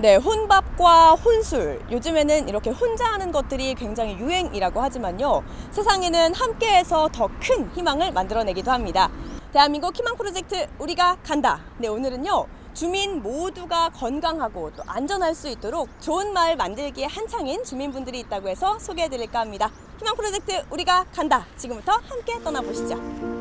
네, 혼밥과 혼술. 요즘에는 이렇게 혼자 하는 것들이 굉장히 유행이라고 하지만요. 세상에는 함께해서 더 큰 희망을 만들어내기도 합니다. 대한민국 희망 프로젝트 우리가 간다. 네, 오늘은요. 주민 모두가 건강하고 또 안전할 수 있도록 좋은 마을 만들기에 한창인 주민분들이 있다고 해서 소개해 드릴까 합니다. 희망 프로젝트 우리가 간다. 지금부터 함께 떠나보시죠.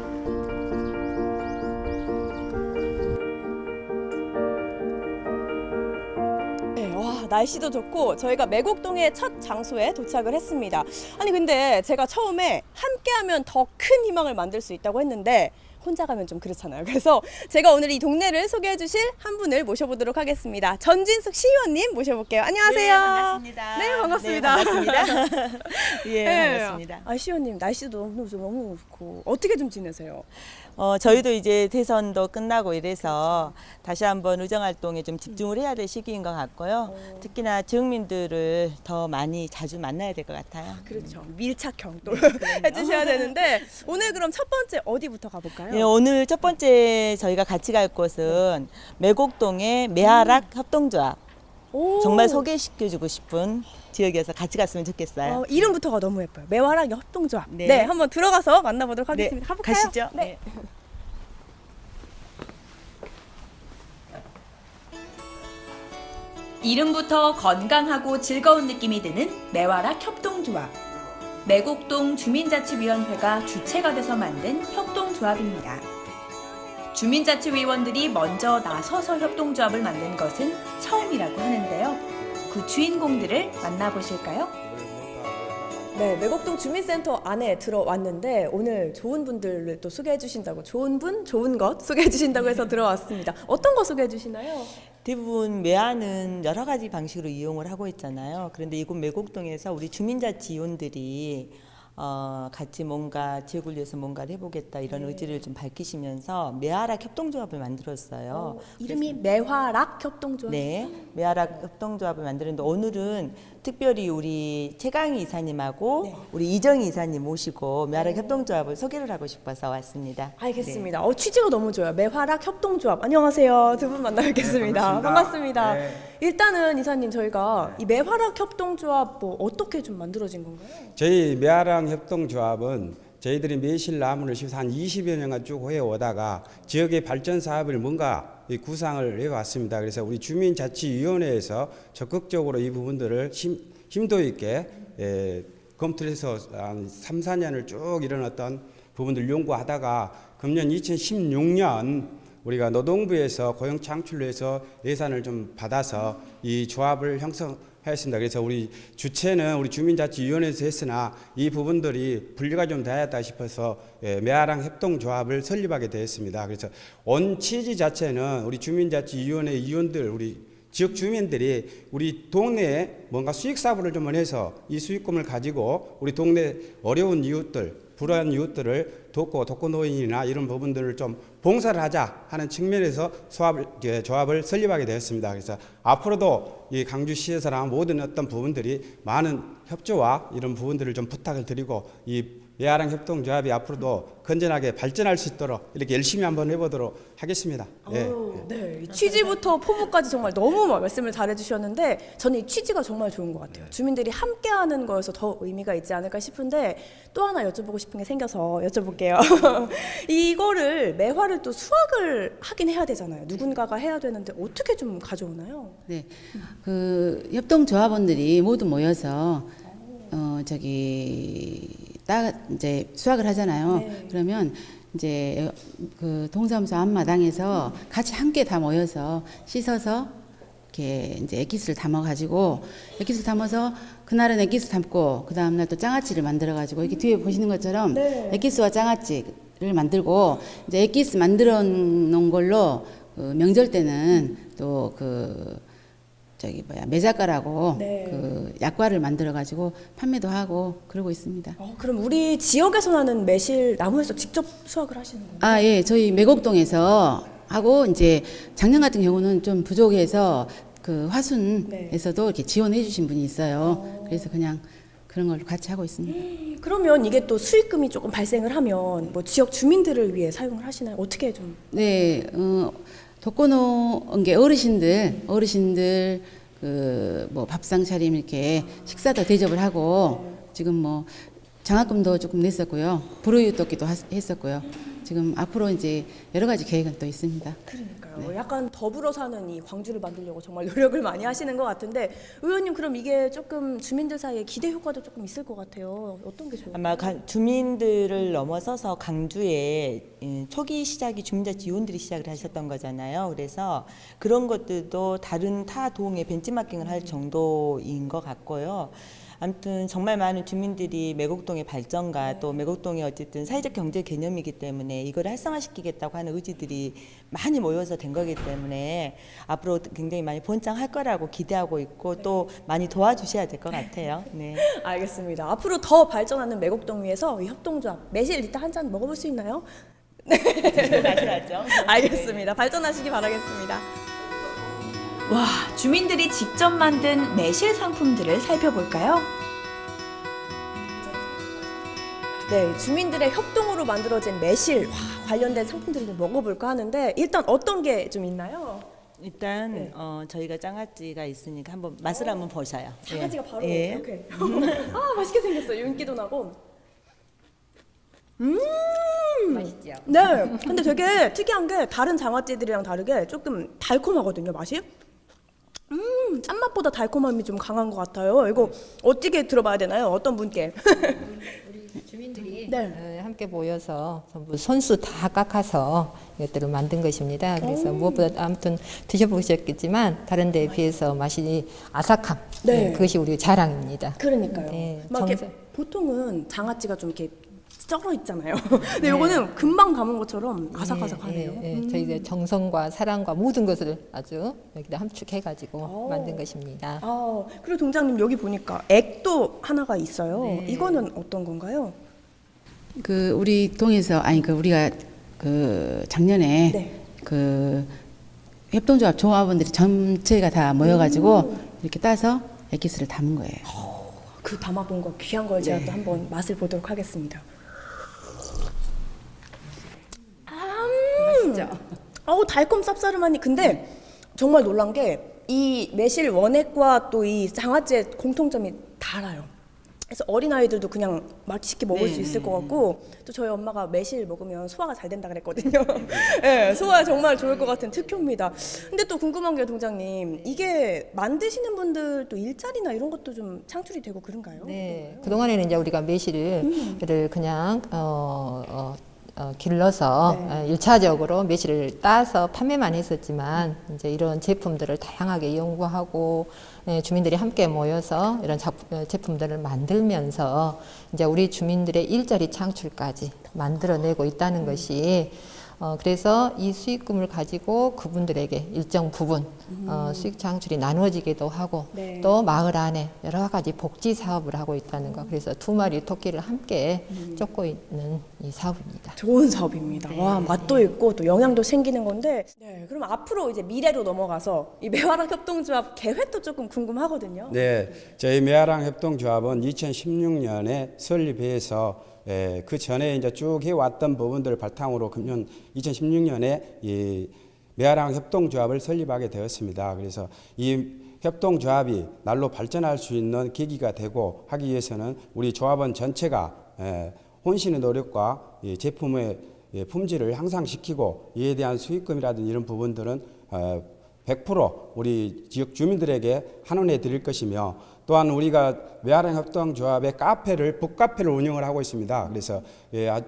날씨도 좋고 저희가 매곡동의 첫 장소에 도착을 했습니다. 아니 근데 제가 처음에 함께하면 더 큰 희망을 만들 수 있다고 했는데 혼자 가면 좀 그렇잖아요. 그래서 제가 오늘 이 동네를 소개해 주실 한 분을 모셔보도록 하겠습니다. 전진숙 시의원님 모셔볼게요. 안녕하세요. 네, 반갑습니다. 네, 반갑습니다. 네, 반갑습니다. 예, 네. 반갑습니다. 아 시의원님 날씨도 너무 너무 좋고 어떻게 좀 지내세요? 어, 저희도 이제 대선도 끝나고 이래서 다시 한번 의정 활동에 좀 집중을 해야 될 시기인 것 같고요. 특히나 지역민들을 더 많이 자주 만나야 될 것 같아요. 그렇죠. 밀착형 또 해주셔야 되는데 오늘 그럼 첫 번째 어디부터 가볼까요? 예, 오늘 첫 번째 저희가 같이 갈 곳은 매곡동의 매하락 협동조합. 오. 정말 소개시켜주고 싶은 지역이어서 같이 갔으면 좋겠어요. 어, 이름부터가 너무 예뻐요. 매화랑 협동조합. 네. 네. 한번 들어가서 만나보도록 네, 하겠습니다. 가볼까요? 가시죠. 네. 이름부터 건강하고 즐거운 느낌이 드는 매화락 협동조합. 매곡동 주민자치위원회가 주체가 돼서 만든 협동조합입니다. 주민자치위원들이 먼저 나서서 협동조합을 만든 것은 처음이라고 하는데요. 그 주인공들을 만나보실까요? 네, 매곡동 주민센터 안에 들어왔는데 오늘 좋은 분들을 또 소개해 주신다고 좋은 분, 좋은 것 소개해 주신다고 해서 들어왔습니다. 어떤 거 소개해 주시나요? 대부분 매화는 여러 가지 방식으로 이용을 하고 있잖아요. 그런데 이곳 매곡동에서 우리 주민자치위원들이 어, 같이 뭔가 지역을 위해서 뭔가를 해보겠다 이런 네. 의지를 좀 밝히시면서 매화락 협동조합을 만들었어요. 이름이 매화락 협동조합. 네, 매화락 협동조합을 만드는데 오늘은 특별히 우리 최강희 이사님하고 네. 우리 이정희 이사님 모시고 매화락 협동조합을 소개를 하고 싶어서 왔습니다. 알겠습니다. 어, 취지가 너무 좋아요. 매화락 협동조합. 안녕하세요. 두 분 만나 뵙겠습니다. 네, 반갑습니다. 반갑습니다. 네. 일단은 이사님 저희가 이 매화락 협동조합 뭐 어떻게 좀 만들어진 건가요? 저희 매화랑 협동조합은 저희들이 매실 나무를 심어서 한 20여 년간 쭉 해오다가 지역의 발전 사업을 뭔가 이 구상을 해왔습니다. 그래서 우리 주민자치위원회에서 적극적으로 이 부분들을 심, 심도 있게 예, 검토를 해서 한 3, 4년을 쭉 어떤 부분들 연구하다가 금년 2016년 우리가 노동부에서 고용 창출로 해서 예산을 좀 받아서 이 조합을 형성 하였습니다. 그래서 우리 주체는 우리 주민자치위원회에서 했으나 이 부분들이 분리가 좀 되었다 싶어서 예, 매화랑 협동조합을 설립하게 되었습니다. 그래서 원 취지 자체는 우리 주민자치위원회 위원들 우리 지역 주민들이 우리 동네에 뭔가 수익 사업을 좀 해서 이 수익금을 가지고 우리 동네 어려운 이웃들 불우한 이웃들을 돕고 독거노인이나 이런 부분들을 좀 봉사를 하자 하는 측면에서 예, 조합을 설립하게 되었습니다. 그래서 앞으로도 이 강주시에서나 모든 어떤 부분들이 많은 협조와 이런 부분들을 좀 부탁을 드리고 이 예아랑 협동조합이 앞으로도 건전하게 발전할 수 있도록 이렇게 열심히 한번 해보도록 하겠습니다. 예. 오, 네. 이 취지부터 포부까지 정말 너무 말씀을 잘해 주셨는데 저는 이 취지가 정말 좋은 것 같아요. 주민들이 함께 하는 거여서 더 의미가 있지 않을까 싶은데 또 하나 여쭤보고 싶은 게 생겨서 여쭤볼게요. 이거를 매화를 또 수확을 하긴 해야 되잖아요. 누군가가 해야 되는데 어떻게 좀 가져오나요? 네, 그 협동조합원들이 모두 모여서 어 저기 따 이제 수확을 하잖아요. 네. 그러면 이제 그 동사무소 앞마당에서 같이 함께 다 모여서 씻어서 이렇게 이제 액기스를 담아 가지고 액기스 담아서 그날은 액기스 담고 그 다음 날 또 장아찌를 만들어 가지고 이렇게 뒤에 보시는 것처럼 네. 액기스와 장아찌를 만들고 이제 액기스 만들어 놓은 걸로 그 명절 때는 또그 저기 뭐야 매작가라고 네. 그 약과를 만들어 가지고 판매도 하고 그러고 있습니다. 어, 그럼 우리 지역에서 나는 매실 나무에서 직접 수확을 하시는 거예요? 아, 예. 저희 매곡동에서 하고 이제 작년 같은 경우는 좀 부족해서 그 화순에서도 이렇게 지원해 주신 분이 있어요. 그래서 그냥 그런 걸로 같이 하고 있습니다. 그러면 이게 또 수익금이 조금 발생을 하면 뭐 지역 주민들을 위해 사용을 하시나요? 어떻게 좀? 네, 어, 독거노 게 어르신들, 어르신들 그 뭐 밥상 차림 이렇게 식사도 대접을 하고 지금 뭐 장학금도 조금 냈었고요. 하- 했었고요. 지금 앞으로 이제 여러 가지 계획은 또 있습니다. 그러니까요. 약간 더불어 사는 이 광주를 만들려고 정말 노력을 많이 하시는 것 같은데 의원님 그럼 이게 조금 주민들 사이에 기대 효과도 조금 있을 것 같아요. 어떤 게 좋을까요? 아마 가- 주민들을 넘어서서 강주에 예, 초기 시작이 주민자치 위원들이 시작을 하셨던 거잖아요. 그래서 그런 것들도 다른 타 도흥에 벤치마킹을 할 정도인 것 같고요. 아무튼 정말 많은 주민들이 매곡동의 발전과 또 매곡동의 어쨌든 사회적 경제 개념이기 때문에 이걸 활성화시키겠다고 하는 의지들이 많이 모여서 된 거기 때문에 앞으로 굉장히 많이 번창할 거라고 기대하고 있고 또 많이 도와주셔야 될 것 같아요. 네. 알겠습니다. 앞으로 더 발전하는 매곡동 위에서 이 협동조합 매실 일단 한잔 먹어볼 수 있나요? 마셔야죠. 알겠습니다. 발전하시기 바라겠습니다. 와, 주민들이 직접 만든 매실 상품들을 살펴볼까요? 네, 주민들의 협동으로 만들어진 매실 와, 관련된 상품들을 좀 먹어볼까 하는데 일단 어떤 게 좀 있나요? 일단 네. 어, 저희가 장아찌가 있으니까 한번 맛을 한번 보셔요. 장아찌가 바로 예. 이렇게 아 맛있게 생겼어요. 윤기도 나고. 음 맛있죠. 네. 근데 되게 특이한 게 다른 장아찌들이랑 다르게 조금 달콤하거든요 맛이. 음 짠맛보다 달콤함이 좀 강한 것 같아요. 이거 어떻게 들어봐야 되나요? 어떤 분께? 주민들이 네. 어, 함께 모여서 전부 손수 다 깎아서 이것들을 만든 것입니다. 그래서 무엇보다 아무튼 드셔보셨겠지만 다른 데에 비해서 맛이 아삭함. 네. 네, 그것이 우리 자랑입니다. 그러니까요. 네, 막 이렇게. 보통은 장아찌가 좀 이렇게 쩔어 있잖아요. 근데 요거는 금방 담은 것처럼 아삭아삭하네요. 예, 예, 저희 이제 정성과 사랑과 모든 것을 아주 여기다 함축해가지고 오. 만든 것입니다. 아, 그리고 동장님 여기 보니까 액도 하나가 있어요. 네. 이거는 어떤 건가요? 그 우리 동에서 아니 그 우리가 그 작년에 네. 그 협동조합 조합원들이 전체가 다 모여가지고 음. 이렇게 따서 액기스를 담은 거예요. 그 담아본 거 귀한 걸 제가 또 한번 맛을 보도록 하겠습니다. 맛있죠? 어우 달콤 쌉싸름하니 근데 정말 놀란 게 이 매실 원액과 또 이 장아찌의 공통점이 달아요. 그래서 어린 아이들도 그냥 맛있게 먹을 수 있을 것 같고 또 저희 엄마가 매실 먹으면 소화가 잘 된다 그랬거든요. 네, 소화 정말 좋을 것 같은 특효입니다. 근데 또 궁금한 게 동장님 이게 만드시는 분들 또 일자리나 이런 것도 좀 창출이 되고 그런가요? 네, 그 동안에는 이제 우리가 매실을 그냥 어, 어, 어, 길러서 네. 어, 일차적으로 매실을 따서 판매만 했었지만 이제 이런 제품들을 다양하게 연구하고 예, 주민들이 함께 모여서 이런 작, 어, 제품들을 만들면서 이제 우리 주민들의 일자리 창출까지 만들어내고 있다는 것이 어, 그래서 이 수익금을 가지고 그분들에게 일정 부분 어, 수익 창출이 나누어지기도 하고 네. 또 마을 안에 여러 가지 복지 사업을 하고 있다는 거. 그래서 두 마리 토끼를 함께 쫓고 있는 이 사업입니다. 좋은 사업입니다. 와 맛도 있고 또 영양도 생기는 건데. 네, 그럼 앞으로 이제 미래로 넘어가서 이 매화랑 협동조합 계획도 조금 궁금하거든요. 네, 저희 매화랑 협동조합은 2016년에 설립해서 예, 그 전에 이제 쭉 해왔던 부분들을 바탕으로 금년 2016년에 이 매화랑 협동조합을 설립하게 되었습니다. 그래서 이 협동조합이 날로 발전할 수 있는 계기가 되고 하기 위해서는 우리 조합원 전체가 예, 혼신의 노력과 이 제품의 예, 품질을 향상시키고 이에 대한 수익금이라든지 이런 부분들은 어, 100% 우리 지역 주민들에게 환원해 드릴 것이며 또한 우리가 외아랑 협동조합의 카페를 북카페를 운영을 하고 있습니다. 그래서 예, 아,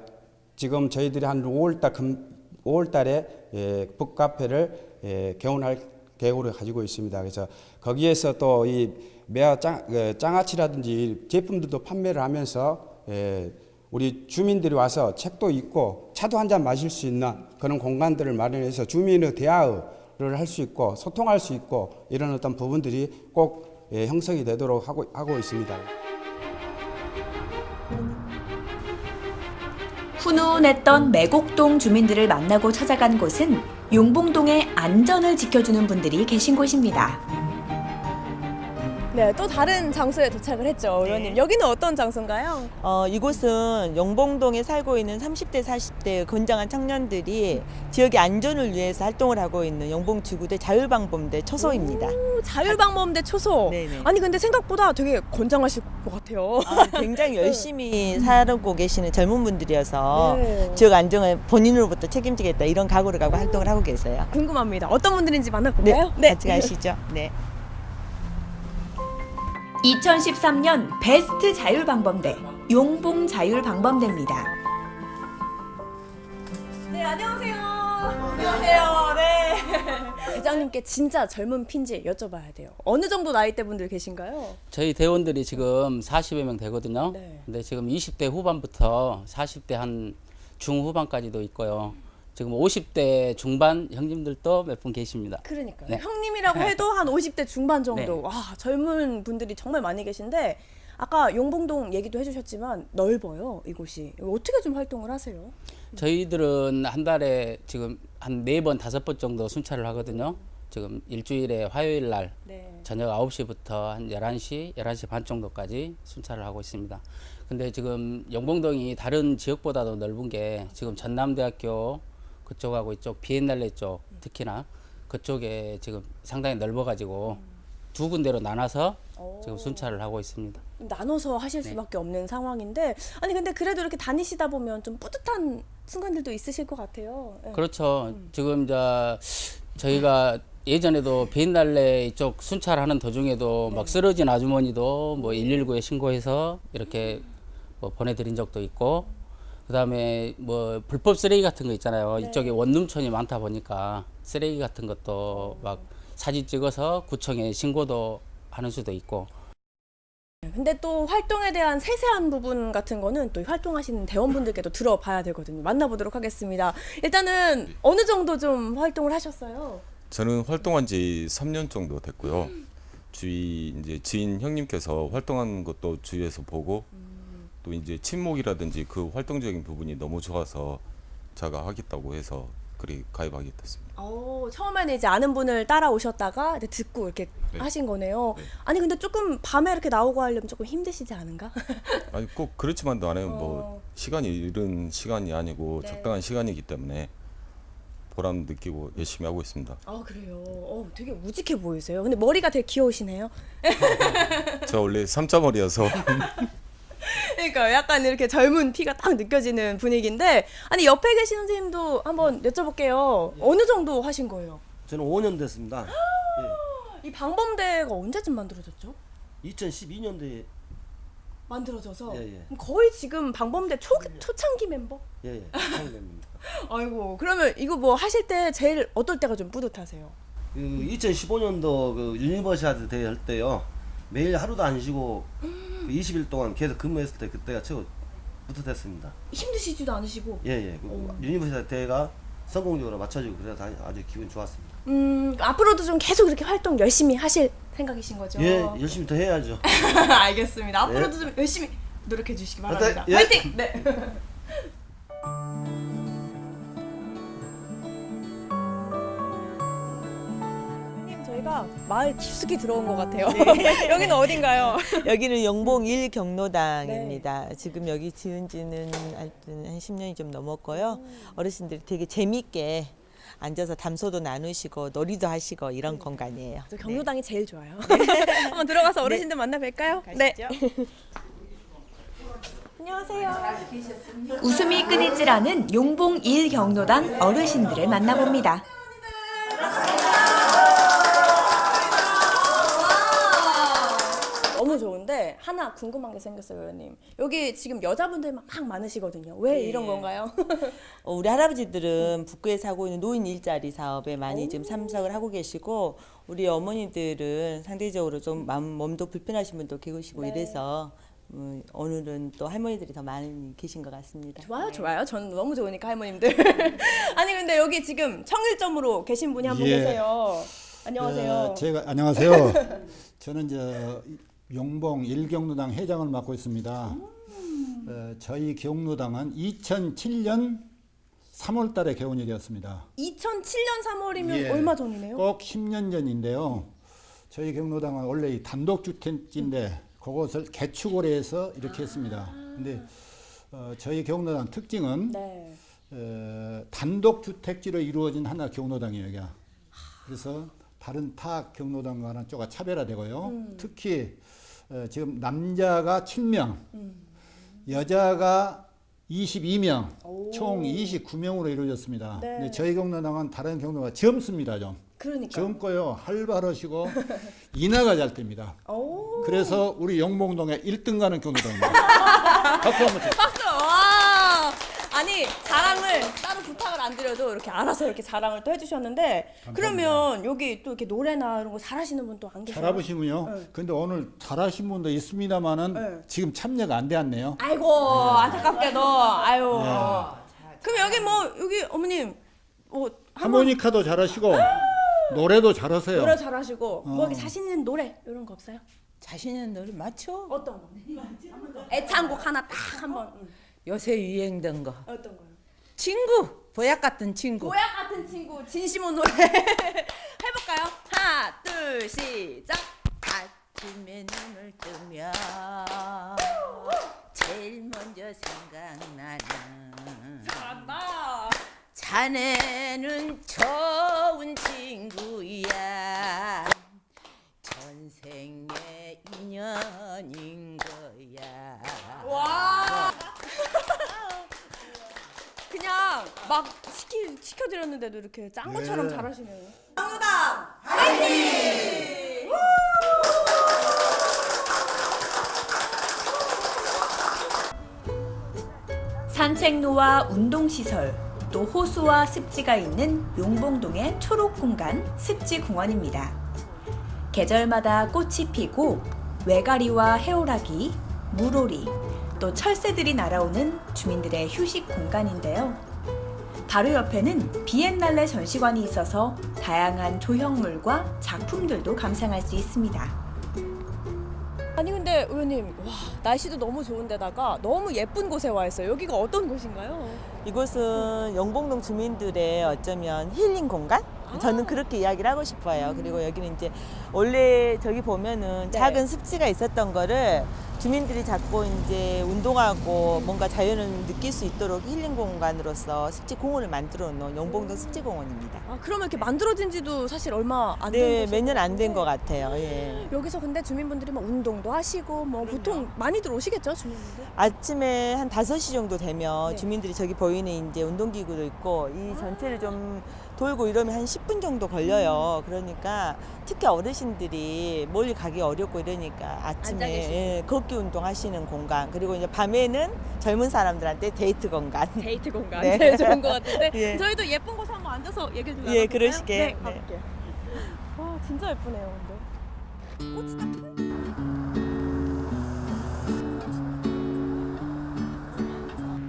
지금 저희들이 한 5월달 금 5월달에 예, 북카페를 예, 개원할 계획을 가지고 있습니다. 그래서 거기에서 또 이 매화 짱, 그 장아찌라든지 제품들도 판매를 하면서 예, 우리 주민들이 와서 책도 읽고 차도 한 잔 마실 수 있는 그런 공간들을 마련해서 주민의 대화를 할 수 있고 소통할 수 있고 이런 어떤 부분들이 꼭 예, 형성이 되도록 하고, 하고 있습니다. 훈훈했던 매곡동 주민들을 만나고 찾아간 곳은 용봉동의 안전을 지켜주는 분들이 계신 곳입니다. 네, 또 다른 장소에 도착을 했죠, 의원님. 여기는 어떤 장소인가요? 어, 이곳은 영봉동에 살고 있는 30대, 40대 건장한 청년들이 지역의 안전을 위해서 활동을 하고 있는 영봉지구대 자율방범대 초소입니다. 오, 자율방범대 초소. 네네. 아니 근데 생각보다 되게 건장하실 것 같아요. 아, 굉장히 열심히 살고 계시는 젊은 분들이어서 네. 지역 안정을 본인으로부터 책임지겠다 이런 각오를 갖고 활동을 하고 계세요. 궁금합니다. 어떤 분들인지 네, 만나볼까요? 같이 가시죠. 네. 2013년 베스트 자율방범대 용봉 자율방범대입니다. 네, 안녕하세요. 안녕하세요. 네. 대장님께 진짜 젊은 핀지 여쭤봐야 돼요. 어느 정도 나이대 분들 계신가요? 저희 대원들이 지금 40여 명 되거든요. 네. 근데 지금 20대 후반부터 40대 한 중후반까지도 있고요. 지금 50대 중반 형님들도 몇 분 계십니다. 그러니까요. 네. 형님이라고 해도 한 50대 중반 정도. 네. 와, 젊은 분들이 정말 많이 계신데 아까 용봉동 얘기도 해주셨지만 넓어요 이곳이. 어떻게 좀 활동을 하세요? 저희들은 한 달에 지금 한 네 번, 다섯 번 정도 순찰을 하거든요. 지금 일주일에 화요일 날 네. 저녁 9시부터 한 11시, 11시 반 정도까지 순찰을 하고 있습니다. 근데 지금 영봉동이 다른 지역보다도 넓은 게 지금 전남대학교 그쪽하고 이쪽 비엔날레 쪽 특히나 그쪽에 지금 상당히 넓어가지고 두 군데로 나눠서 지금 순찰을 하고 있습니다. 나눠서 하실 네. 수밖에 없는 상황인데 아니 근데 그래도 이렇게 다니시다 보면 좀 뿌듯한 순간들도 있으실 것 같아요. 네. 그렇죠. 지금 이제 저희가 예전에도 비엔날레 이쪽 순찰하는 도중에도 막 쓰러진 아주머니도 뭐 119에 신고해서 이렇게 뭐 보내드린 적도 있고 그다음에 뭐 불법 쓰레기 같은 거 있잖아요. 이쪽에 원룸촌이 많다 보니까 쓰레기 같은 것도 막 사진 찍어서 구청에 신고도 하는 수도 있고 근데 또 활동에 대한 세세한 부분 같은 거는 또 활동하시는 대원분들께도 들어봐야 되거든요. 만나보도록 하겠습니다. 일단은 어느 정도 좀 활동을 하셨어요? 저는 활동한 지 3년 정도 됐고요. 주위 이제 지인 형님께서 활동하는 것도 주위에서 보고 또 이제 친목이라든지 그 활동적인 부분이 너무 좋아서 제가 하겠다고 해서 그리 가입하게 됐습니다. 어, 처음에는 이제 아는 분을 따라오셨다가 이제 듣고 이렇게 네. 하신 거네요. 네. 아니 근데 조금 밤에 이렇게 나오고 하려면 조금 힘드시지 않은가? 아니 꼭 그렇지만도 않아요. 어. 뭐 시간이 이른 시간이 아니고 네. 적당한 시간이기 때문에 보람 느끼고 열심히 하고 있습니다. 아 그래요. 어, 되게 우직해 보이세요. 근데 머리가 되게 귀여우시네요. 저 원래 삼자머리여서 그러니까 약간 이렇게 젊은 피가 딱 느껴지는 분위기인데 아니 옆에 계신 선생님도 한번 여쭤볼게요. 어느 정도 하신 거예요? 저는 5년 됐습니다. 이 방범대가 언제쯤 만들어졌죠? 예, 2012년도에 만들어져서 예, 예. 그럼 거의 지금 방범대 초, 초창기 member? 예, 예, 창립됩니다. 아이고 그러면 이거 뭐 하실 때 제일 어떨 때가 좀 뿌듯하세요? 그 2015년도 그 유니버시아드 대회 할 때요. 매일 하루도 안 쉬고 그 20일 동안 계속 근무했을 때 그때가 최고 뿌듯했습니다. 힘드시지도 않으시고 예, 예. 그 유니버시아드 대회가 성공적으로 맞춰지고 그래서 아주 기분 좋았습니다. 음 앞으로도 좀 계속 이렇게 활동 열심히 하실 생각이신 거죠? 예, 열심히 더 해야죠. 알겠습니다. 앞으로도 좀 열심히 노력해 주시기 바랍니다. 예. 화이팅! 네. 저희가 마을 깊숙이 들어온 것 같아요. 여기는 어딘가요? 여기는 영봉 1 경로당입니다. 지금 여기 지은 지는 하여튼 한 10년이 좀 넘었고요. 어르신들이 되게 재밌게 앉아서 담소도 나누시고 놀이도 하시고 이런 공간이에요. 저 경로당이 제일 좋아요. 한번 들어가서 어르신들 만나 뵐까요? 네. 안녕하세요. 웃음이 끊이질 않은 용봉 1 경로당 어르신들을 만나봅니다. 좋은데 하나 궁금한 게 생겼어요, 의원님. 여기 지금 여자분들만 막 많으시거든요. 왜 이런 건가요? 어, 우리 할아버지들은 북구에 사고 있는 노인 일자리 사업에 많이 지금 참석을 하고 계시고 우리 어머니들은 상대적으로 좀 마음 몸도 불편하신 분도 계시고 이래서 음, 오늘은 또 할머니들이 더 많이 계신 것 같습니다. 좋아요, 좋아요. 전 너무 좋으니까 할머님들. 아니 근데 여기 지금 청일점으로 계신 분이 한 분 예. 계세요. 안녕하세요. 어, 제가 안녕하세요. 저는 저 용봉 일경로당 회장을 맡고 있습니다. 음. 어, 저희 경로당은 2007년 3월 달에 개원이 되었습니다. 2007년 3월이면 예. 얼마 전이네요? 꼭 10년 전인데요. 저희 경로당은 원래 이 단독주택지인데 그것을 개축을 해서 이렇게 했습니다. 근데 어, 저희 경로당 특징은 네. 어, 단독 주택지로 이루어진 하나 경로당이에요. 여기가. 그래서 다른 타 경로당과는 조금 차별화되고요. 특히 어, 지금 남자가 7명, 여자가 22명, 총 29명으로 이루어졌습니다. 네. 근데 저희 경로당은 다른 경로가 젊습니다, 좀. 그러니까. 젊고요, 활발하시고 인하가 잘 됩니다. 오. 그래서 우리 영봉동에 1등 가는 경로당입니다. 박수 한번 주세요. 박수! 와! 아니, 자랑을 따로 부탁을 안 드려도 이렇게 알아서 이렇게 자랑을 또 해주셨는데, 그러면 여기 또 이렇게 노래나 이런 거 잘하시는 분 또 안 계세요? 잘해보시면요. 네. 근데 오늘 잘하신 분도 있습니다만은 네. 지금 참여가 안 되었네요. 아이고, 안타깝게도. 아유. 그럼 여기 뭐, 여기 어머님, 뭐, 한번 하모니카도 잘하시고 노래도 잘하세요. 노래 잘하시고, 뭐 어. 여기 자신 있는 노래, 이런 거 없어요? 자신 있는 노래 맞춰. 어떤 거? 애창곡 하나 딱 한번. 응. 요새 유행된 거. 어떤 거요? 친구, 보약 같은 친구. 보약 같은 친구 진심은 노래 해볼까요? 하나 둘 시작 아침에 눈을 뜨면 제일 먼저 생각나는 잘한다 자네는 좋은 친구야 전생의 인연인 거야 와 막 시키, 시켜드렸는데도 이렇게 짠 것처럼 예. 잘하시네요 정우당 화이팅! 산책로와 운동시설, 또 호수와 습지가 있는 용봉동의 초록공간 습지공원입니다. 계절마다 꽃이 피고 외가리와 해오라기, 물오리, 또 철새들이 날아오는 주민들의 휴식 공간인데요. 바로 옆에는 비엔날레 전시관이 있어서 다양한 조형물과 작품들도 감상할 수 있습니다. 아니 근데 의원님 와 날씨도 너무 좋은데다가 너무 예쁜 곳에 와 있어요 여기가 어떤 곳인가요? 이곳은 영봉동 주민들의 어쩌면 힐링 공간? 저는 그렇게 이야기를 하고 싶어요. 그리고 여기는 이제 원래 저기 보면은 네. 작은 습지가 있었던 거를 주민들이 자꾸 이제 운동하고 뭔가 자연을 느낄 수 있도록 힐링 공간으로서 습지 공원을 만들어 놓은 영봉동 습지 공원입니다. 아 그러면 이렇게 만들어진 지도 사실 얼마 안 된 네, 몇 년 안 된것것 같아요. 예. 여기서 근데 주민분들이 뭐 운동도 하시고 뭐 보통 많이들 오시겠죠 주민분들? 아침에 한 5시 정도 되면 네. 주민들이 저기 보이는 이제 운동기구도 있고 이 전체를 좀 돌고 이러면 한 10분 정도 걸려요. 그러니까 특히 어르신들이 멀리 가기 어렵고 이러니까. 아침에 예, 걷기 운동 하시는 공간 그리고 이제 밤에는 젊은 사람들한테 데이트 공간. 데이트 공간 네. 제일 좋은 것 같은데 예. 저희도 예쁜 곳 한번 앉아서 얘기 좀 예, 나눠볼까요? 그러시게. 네, 네. 가볼게요. 와 진짜 예쁘네요 근데 꽃이 딱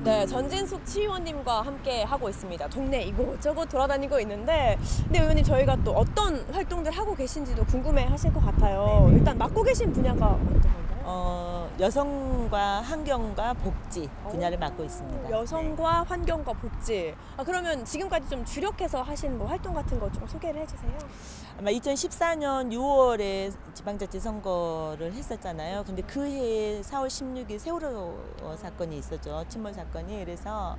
네, 전진숙 치의원님과 함께 하고 있습니다. 동네 이곳저곳 돌아다니고 있는데, 근데 의원님 저희가 또 어떤 활동들 하고 계신지도 궁금해 하실 것 같아요. 일단 맡고 계신 분야가 어떤 건가요? 어, 여성과 환경과 복지 분야를 맡고 있습니다. 여성과 환경과 복지. 아, 그러면 지금까지 좀 주력해서 하신 뭐 활동 같은 거 좀 소개를 해주세요. 아마 2014년 6월에 지방자치 선거를 했었잖아요. 근데 그 해에 4월 16일 세월호 사건이 있었죠. 침몰 사건이. 그래서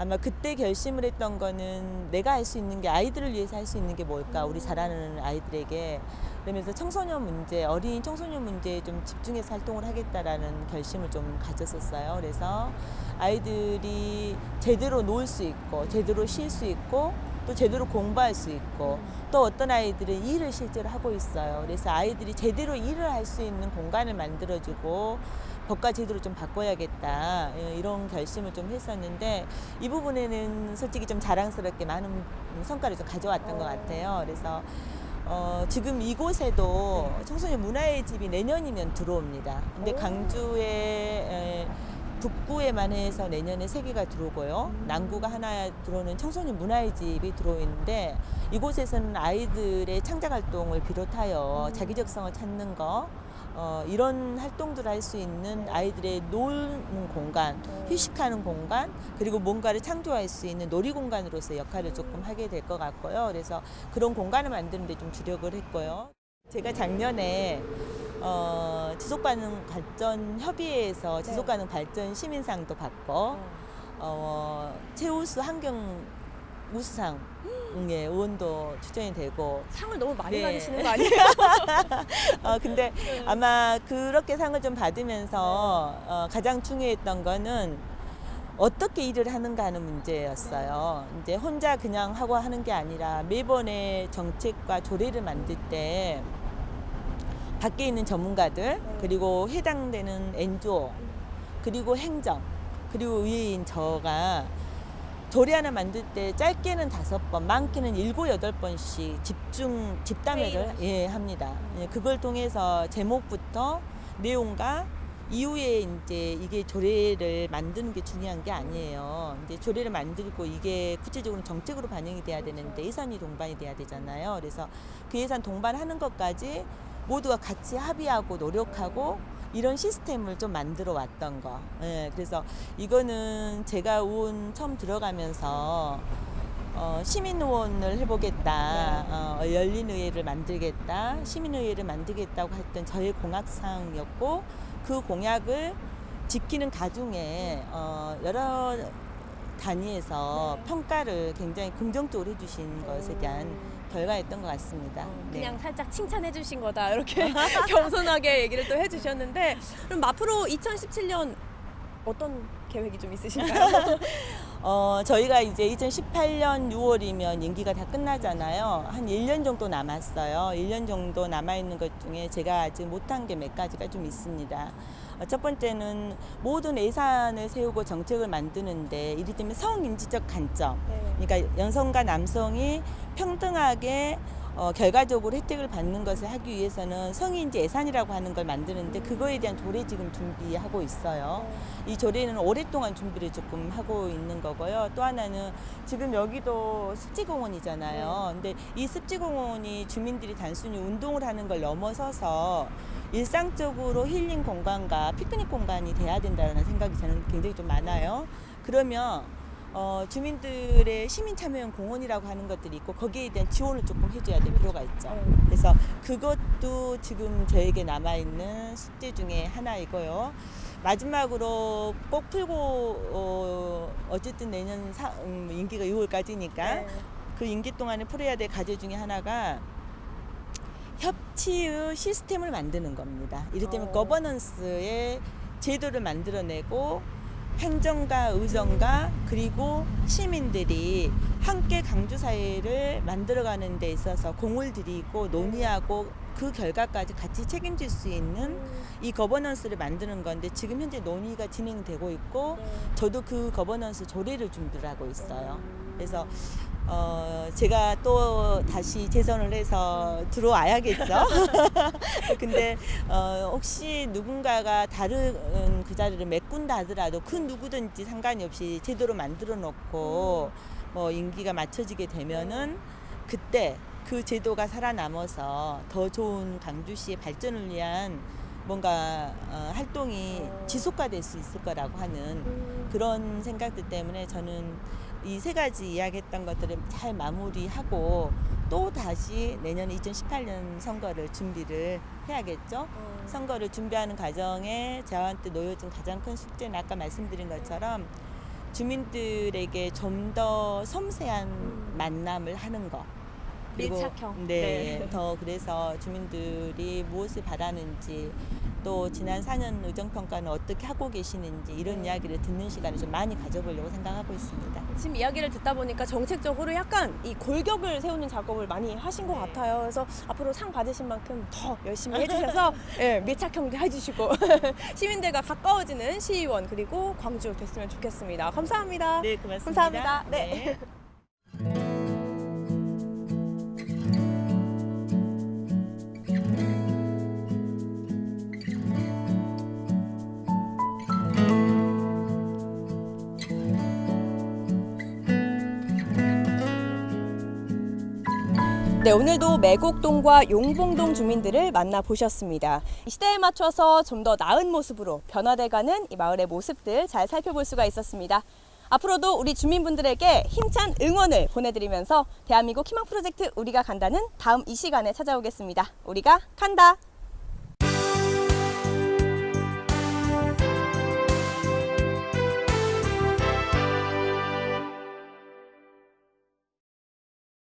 아마 그때 결심을 했던 거는 내가 할 수 있는 게 아이들을 위해서 할 수 있는 게 뭘까? 우리 자라는 아이들에게. 그러면서 청소년 문제, 어린 청소년 문제에 좀 집중해서 활동을 하겠다라는 결심을 좀 가졌었어요. 그래서 아이들이 제대로 놀 수 있고, 제대로 쉴 수 있고, 또 제대로 공부할 수 있고, 또 어떤 아이들은 일을 실제로 하고 있어요. 그래서 아이들이 제대로 일을 할 수 있는 공간을 만들어주고 법과 제도를 좀 바꿔야겠다 예, 이런 결심을 좀 했었는데 이 부분에는 솔직히 좀 자랑스럽게 많은 성과를 좀 가져왔던 것 같아요. 그래서 어, 지금 이곳에도 청소년 문화의 집이 내년이면 들어옵니다. 근데 강주에 에, 북구에만 해서 내년에 세 개가 들어오고요. 남구가 하나 들어오는 청소년 문화의 집이 들어오는데 이곳에서는 아이들의 창작 활동을 비롯하여 자기적성을 찾는 거 어, 이런 활동들을 할 수 있는 아이들의 노는 공간, 휴식하는 공간, 그리고 뭔가를 창조할 수 있는 놀이 공간으로서 역할을 조금 하게 될 것 같고요. 그래서 그런 공간을 만드는 데 좀 주력을 했고요. 제가 작년에 어, 지속가능 발전 협의회에서 지속가능 발전 시민상도 받고 어, 최우수 환경 우수상 예, 의원도 추천이 되고 상을 너무 많이 네. 받으시는 거 아니에요? 어, 근데 아마 그렇게 상을 좀 받으면서 어, 가장 중요했던 거는 어떻게 일을 하는가 하는 문제였어요. 이제 혼자 그냥 하고 하는 게 아니라 매번의 정책과 조례를 만들 때 밖에 있는 전문가들 그리고 해당되는 NGO 그리고 행정 그리고 의회인 저가 조례 하나 만들 때 짧게는 다섯 번, 많게는 일곱 여덟 번씩 집중 집담회를 예 합니다. 예, 그걸 통해서 제목부터 내용과 이후에 이제 이게 조례를 만드는 게 중요한 게 아니에요. 이제 조례를 만들고 이게 구체적으로 정책으로 반영이 돼야 되는데 예산이 동반이 돼야 되잖아요. 그래서 그 예산 동반하는 것까지 모두가 같이 합의하고 노력하고 이런 시스템을 좀 만들어 왔던 거. 예, 그래서 이거는 제가 의원 처음 들어가면서 어, 시민의원을 해보겠다, 어, 열린의회를 만들겠다, 시민의회를 만들겠다고 했던 저의 공약사항이었고 그 공약을 지키는 가중에 어, 여러 단위에서 평가를 굉장히 긍정적으로 해주신 것에 대한 결과였던 것 같습니다. 네. 그냥 살짝 칭찬해 주신 거다 이렇게 겸손하게 얘기를 또 해주셨는데 그럼 앞으로 2017년 어떤 계획이 좀 있으신가요? 어, 저희가 이제 2018년 6월이면 임기가 다 끝나잖아요. 한 1년 정도 남았어요. 1년 정도 남아있는 것 중에 제가 아직 못한 게 몇 가지가 좀 있습니다. 어, 첫 번째는 모든 예산을 세우고 정책을 만드는데 이를테면 성인지적 관점. 그러니까 여성과 남성이 평등하게 어, 결과적으로 혜택을 받는 것을 하기 위해서는 성인지 예산이라고 하는 걸 만드는데 그거에 대한 조례 지금 준비하고 있어요. 이 조례는 오랫동안 준비를 조금 하고 있는 거고요. 또 하나는 지금 여기도 습지공원이잖아요. 근데 이 습지공원이 주민들이 단순히 운동을 하는 걸 넘어서서 일상적으로 힐링 공간과 피크닉 공간이 돼야 된다는 생각이 저는 굉장히 좀 많아요. 그러면 어, 주민들의 시민 참여형 공원이라고 하는 것들이 있고 거기에 대한 지원을 조금 해줘야 될 필요가 있죠. 그래서 그것도 지금 저에게 남아 있는 숙제 중에 하나이고요. 마지막으로 꼭 풀고 어, 어쨌든 내년 사, 음, 임기가 6월까지니까 그 임기 동안에 풀어야 될 과제 중에 하나가 협치의 시스템을 만드는 겁니다. 이를테면 어. 거버넌스의 제도를 만들어내고 행정과 의정과 그리고 시민들이 함께 강주 사회를 만들어가는 데 있어서 공을 들이고 논의하고 그 결과까지 같이 책임질 수 있는 이 거버넌스를 만드는 건데 지금 현재 논의가 진행되고 있고 저도 그 거버넌스 조례를 준비를 하고 있어요. 그래서 어 제가 또 다시 재선을 해서 들어와야겠죠. 근데 어 혹시 누군가가 다른 그 자리를 메꾼다 하더라도 그 누구든지 상관이 없이 제도로 만들어 놓고 뭐 임기가 맞춰지게 되면은 그때 그 제도가 살아남아서 더 좋은 강주시의 발전을 위한 뭔가 어, 활동이 지속화될 수 있을 거라고 하는 그런 생각들 때문에 저는 이 세 가지 이야기했던 것들을 잘 마무리하고 또 다시 내년 2018년 선거를 준비를 해야겠죠. 선거를 준비하는 과정에 저한테 놓여진 가장 큰 숙제는 아까 말씀드린 것처럼 주민들에게 좀 더 섬세한 만남을 하는 거. 그리고 밀착형. 네, 네. 더 그래서 주민들이 무엇을 바라는지 또 지난 4년 의정평가는 어떻게 하고 계시는지 이런 이야기를 듣는 시간을 좀 많이 가져보려고 생각하고 있습니다. 지금 이야기를 듣다 보니까 정책적으로 약간 이 골격을 세우는 작업을 많이 하신 것 같아요. 그래서 앞으로 상 받으신 만큼 더 열심히 해주셔서 예, 밀착형도 해주시고 시민들과 가까워지는 시의원 그리고 광주 됐으면 좋겠습니다. 감사합니다. 네, 고맙습니다. 감사합니다. 네. 네, 오늘도 매곡동과 용봉동 주민들을 만나보셨습니다. 이 시대에 맞춰서 좀 더 나은 모습으로 변화돼가는 이 마을의 모습들 잘 살펴볼 수가 있었습니다. 앞으로도 우리 주민분들에게 힘찬 응원을 보내드리면서 대한민국 희망 프로젝트 우리가 간다는 다음 이 시간에 찾아오겠습니다. 우리가 간다.